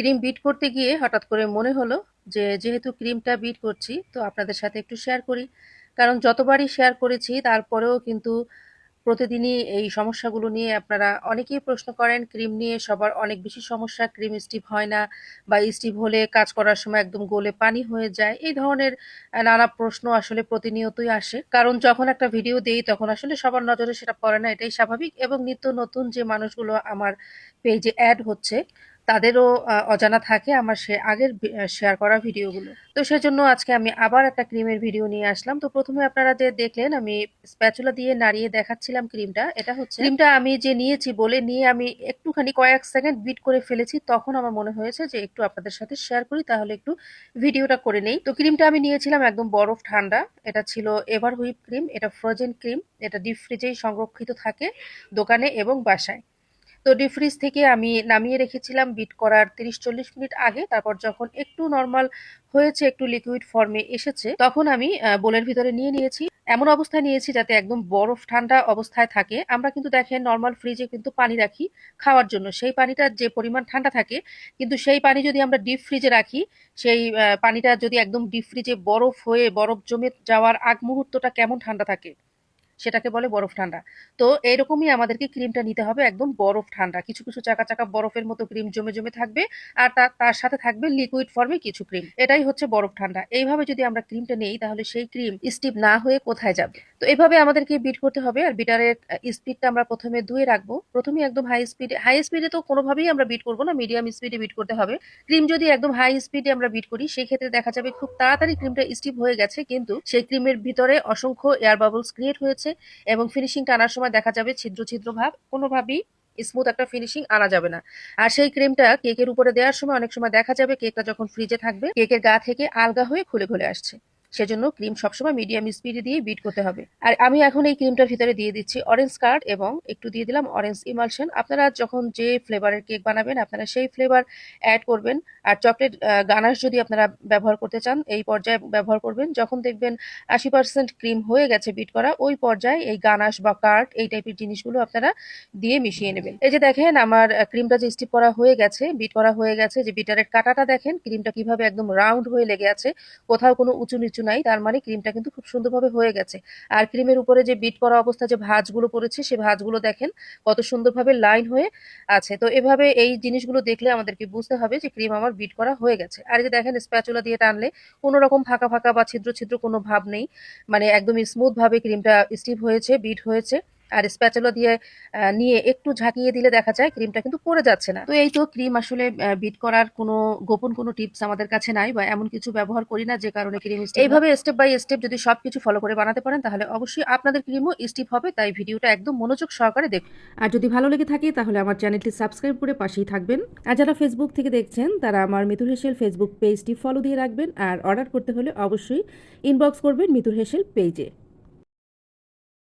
Cream bit করতে গিয়ে হঠাৎ করে মনে হলো যে যেহেতু ক্রিমটা বিট করছি, তো আপনাদের সাথে একটু শেয়ার করি। কারণ যতবারই শেয়ার করেছি, তারপরেও কিন্তু প্রতিদিনই এই সমস্যাগুলো নিয়ে আপনারা অনেকেই প্রশ্ন করেন, ক্রিম নিয়ে সবার অনেক বেশি সমস্যা, ক্রিম স্টিভ হয় না বা স্টিভ হলে কাজ করার সময় একদম গোলে পানি হয়ে যায়, এই ধরনের নানা প্রশ্ন আসলে প্রতিনিয়তই আসে। কারণ যখন একটা ভিডিও দেই, তখন আসলে সবার নজরে সেটা পড়ে না, এটাই স্বাভাবিক। এবং নিত্য নতুন যে মানুষগুলো আমার পেজে অ্যাড হচ্ছে তাদেরও অজানা থাকে আমার সে আগের শেয়ার করা ভিডিওগুলো। তো সেজন্য আজকে আমি আবার একটা ক্রিমের ভিডিও নিয়ে আসলাম। তো প্রথমে আপনারা যে দেখলেন, আমি স্প্যাচুলা দিয়ে নাড়িয়ে দেখাচ্ছিলাম ক্রিমটা। এটা হচ্ছে ক্রিমটা আমি যে নিয়েছি বলে নিয়ে আমি একটুখানি কয়েক সেকেন্ড বিট করে ফেলেছি। তখন আমার মনে হয়েছে যে একটু আপনাদের সাথে শেয়ার করি, তাহলে একটু ভিডিওটা করে নেই। তো ক্রিমটা আমি নিয়েছিলাম একদম বরফ ঠান্ডা। এটা ছিল এভার হুইপ ক্রিম এটা ফ্রোজেন ক্রিম এটা ডিপ ফ্রিজেই সংরক্ষিত থাকে দোকানে এবং বাসায়। তো ডিপ ফ্রিজ থেকে আমি নামিয়ে রেখেছিলাম বিট করার তিরিশ চল্লিশ মিনিট আগে। তারপর যখন একটু নর্মাল হয়েছে, একটু লিকুইড ফর্মে এসেছে, তখন আমি বোলের ভিতরে নিয়ে নিয়েছি। এমন অবস্থায় নিয়েছি যাতে একদম বরফ ঠান্ডা অবস্থায় থাকে। আমরা কিন্তু দেখেন নর্মাল ফ্রিজে কিন্তু পানি রাখি খাওয়ার জন্য। সেই পানিটা যে পরিমাণ ঠান্ডা থাকে, কিন্তু সেই পানি যদি আমরা ডিপ ফ্রিজে রাখি, সেই পানিটা যদি একদম ডিপ ফ্রিজে বরফ হয়ে, বরফ জমে যাওয়ার আগ মুহূর্তটা কেমন ঠান্ডা থাকে? সেটাকে বলে বরফ ঠান্ডা। তো এরকমই আমাদেরকে ক্রিমটা নিতে হবে একদম বরফ ঠান্ডা। কিছু কিছু চাকা চাকা বরফের মতো ক্রিম জমে জমে থাকবে আর তার সাথে থাকবে লিকুইড ফর্মে কিছু ক্রিম। এটাই হচ্ছে বরফ ঠান্ডা। এইভাবে যদি আমরা ক্রিমটা নেই তাহলে সেই ক্রিম স্টিপ না হয়ে কোথায় যাবে? তো এইভাবে আমাদেরকে বিট করতে হবে আর বিটারের স্পিডটা আমরা প্রথমে দুয়ে রাখব। প্রথমে একদম হাই স্পিডে হাই স্পিডে তো কোনোভাবেই আমরা বিট করব না মিডিয়াম স্পিডে বিট করতে হবে। ক্রিম যদি একদম হাই স্পিডে আমরা বিট করি সেই ক্ষেত্রে দেখা যাবে খুব তাড়াতাড়ি ক্রিমটা স্টিপ হয়ে গেছে। কিন্তু সেই ক্রিমের ভিতরে অসংখ্য এয়ার বাবলস ক্রিয়েট হয়েছে। এবং ফিনিশিং টানার সময় দেখা যাবে ছিদ্র ছিদ্র ভাব, কোনোভাবেই স্মুথ একটা ফিনিশিং আনা যাবে না। আর সেই ক্রিমটা কেকের উপরে দেওয়ার সময় অনেক সময় দেখা যাবে কেকটা যখন ফ্রিজে থাকবে কেকের গা থেকে আলগা হয়ে খুলে খুলে আসছে। সেজন্য ক্রিম সবসময় মিডিয়াম স্পিডে দিয়ে বিট করতে হবে। আর আমি এখন এই ক্রিমটার ভিতরে দিয়ে দিচ্ছি অরেঞ্জ কার্ড এবং একটু দিয়ে দিলাম অরেঞ্জ ইমালশন আপনারা যখন যে ফ্লেভারের কেক বানাবেন, আপনারা সেই ফ্লেভার অ্যাড করবেন। আর চকলেট গানাশ যদি আপনারা ব্যবহার করতে চান, এই পর্যায়ে ব্যবহার করবেন। যখন দেখবেন আশি পার্সেন্ট ক্রিম হয়ে গেছে বিট করা, ওই পর্যায়ে এই গানাশ বা কার্ড এই টাইপের জিনিসগুলো আপনারা দিয়ে মিশিয়ে নেবেন। এই যে দেখেন আমার ক্রিমটা যে স্টিপ করা হয়ে গেছে বিট করা হয়ে গেছে, যে বিটারের কাটাটা দেখেন ক্রিমটা কীভাবে একদম রাউন্ড হয়ে লেগে আছে, কোথাও কোনো উঁচু নিচু নাই, তার মানে ক্রিমটা কিন্তু খুব সুন্দরভাবে হয়ে গেছে। আর ক্রিমের উপরে যে বিট করা অবস্থা, যে ভাঁজগুলো পড়েছে, সে ভাঁজগুলো দেখেন কত সুন্দরভাবে লাইন হয়ে আছে। তো এভাবে এই জিনিসগুলো দেখলে আমাদেরকে বুঝতে হবে যে ক্রিম আমার বিট করা হয়ে গেছে। আর যে দেখেন স্প্যাচুলা দিয়ে টানলে কোনো রকম ফাঁকা ফাঁকা বা ছিদ্র ছিদ্র কোনো ভাব নেই। মানে একদমই স্মুথভাবে ক্রিমটা স্টিভ হয়েছে বিট হয়েছে। আর স্প্যাচুলা দিয়ে নিয়ে একটু ঝাঁকিয়ে দিলে দেখা যায় ক্রিমটা কিন্তু পড়ে যাচ্ছে না। তো এই তো ক্রিম আসলে বিট করার কোনো গোপন কোনো টিপস আমাদের কাছে নাই বা এমন কিছু ব্যবহার করি না যে কারণে ক্রিম এইভাবে স্টেপ বাই স্টেপ যদি সবকিছু ফলো করে বানাতে পারেন, তাহলে অবশ্যই আপনাদের ক্রিমও স্টিপ হবে, তাই ভিডিওটা একদম মনোযোগ সহকারে দেখুন। আর যদি ভালো লেগে থাকে, তাহলে আমার চ্যানেলটি সাবস্ক্রাইব করে পাশেই থাকবেন। আর যারা ফেসবুক থেকে দেখছেন, তারা আমার মিথুর হেসেল ফেসবুক পেজটি ফলো দিয়ে রাখবেন, আর অর্ডার করতে হলে অবশ্যই ইনবক্স করবেন মিথুর হেসেল পেজে